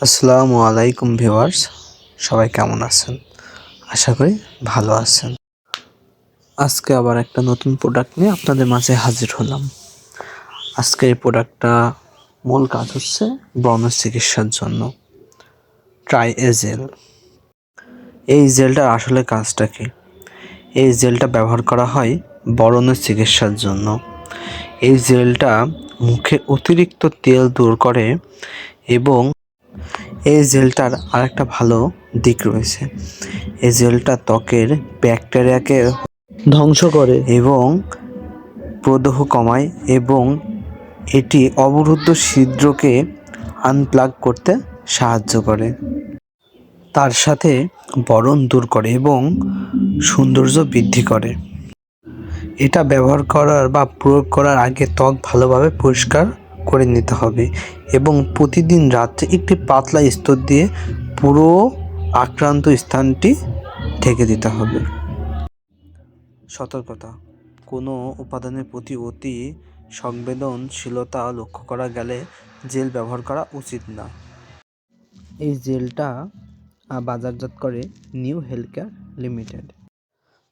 আসসালামু আলাইকুম ভিউয়ার্স, সবাই কেমন আছেন? আশা করি ভালো আছেন। আজকে আবার একটা নতুন প্রোডাক্ট নিয়ে আপনাদের মাঝে হাজির হলাম। আজকে এই প্রোডাক্টটা মূল কাজ হচ্ছে ব্রণ চিকিৎসার জন্য। ট্রাই এ জেল এই জেলটার আসলে কাজটা কি? এই জেলটা ব্যবহার করা হয় বরণের চিকিৎসার জন্য। এই জেলটা মুখে অতিরিক্ত তেল দূর করে এবং এই জেলটার আরেকটা ভালো দিক রয়েছে। এই জেলটা ত্বকের ব্যাকটেরিয়াকে ধ্বংস করে। এবং প্রদাহ কমায় এবং এটি অবরুদ্ধ ছিদ্রকে আনপ্লাগ করতে সাহায্য করে। তার সাথে বরণ দূর করে এবং সৌন্দর্য বৃদ্ধি করে। এটা ব্যবহার করার বা প্রয়োগ করার আগে ত্বক ভালোভাবে পরিষ্কার করে নিতে হবে এবং প্রতিদিন রাত্রে একটি পাতলা স্তর দিয়ে পুরো আক্রান্ত স্থানটি ঢেকে দিতে হবে। সতর্কতা। কোনো উপাদানের প্রতি অতি সংবেদনশীলতা লক্ষ্য করা গেলে জেল ব্যবহার করা উচিত না। এই জেলটা বাজারজাত করে নিউ হেলথ কেয়ার লিমিটেড।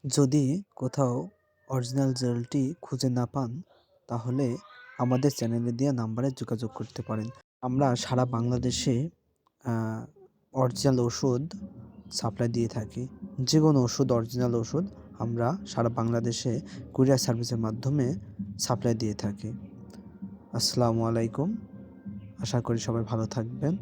যদি কোথাও অরিজিনাল জেলটি খুঁজে না পান, তাহলে আমাদের চ্যানেলে দেওয়া নাম্বারে যোগাযোগ করতে পারেন। আমরা সারা বাংলাদেশে অরিজিনাল ওষুধ সাপ্লাই দিয়ে থাকি। যে কোনো ওষুধ, অরিজিনাল ওষুধ আমরা সারা বাংলাদেশে কুরিয়ার সার্ভিসের মাধ্যমে সাপ্লাই দিয়ে থাকি। আসসালামু আলাইকুম। আশা করি সবাই ভালো থাকবেন।